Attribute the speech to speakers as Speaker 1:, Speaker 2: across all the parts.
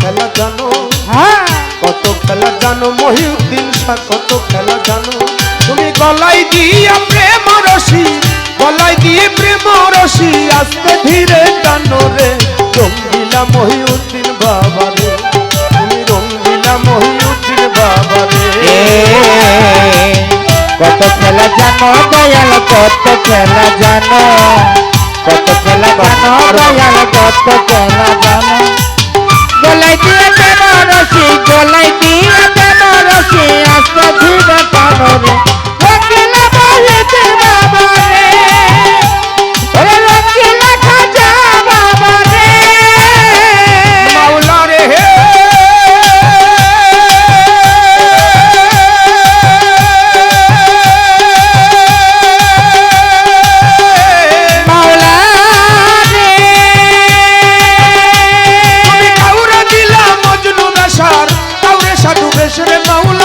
Speaker 1: খেলা জানো? হ্যাঁ।
Speaker 2: কত খেলা জানো?
Speaker 1: মহিউদ্দিন শাহ
Speaker 2: কত খেলা জানো? তুমি গলায় দিয়ে প্রেম রসি গলায় দিয়ে প্রেম রসি আসতে ধীরে টানো রে রঙ্গিলা মহিউদ্দিন বাবা রে।
Speaker 1: তুমি রঙ্গিলা মহিউদ্দিন বাবা রে।
Speaker 2: কত খেলা জানো দয়াল কত খেলা জানো? কত খেলা জানো দয়াল কত খেলা জানো? গলায় দিয়ে কেন রসি Chega, Maula.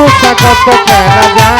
Speaker 2: তোষা কত খেলা যায়।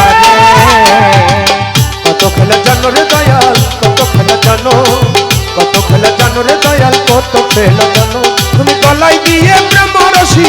Speaker 1: কত খেলা জানো রে দয়াল কত খেলা জানো? তুমি গলায় দিয়ে ব্রহ্মরসি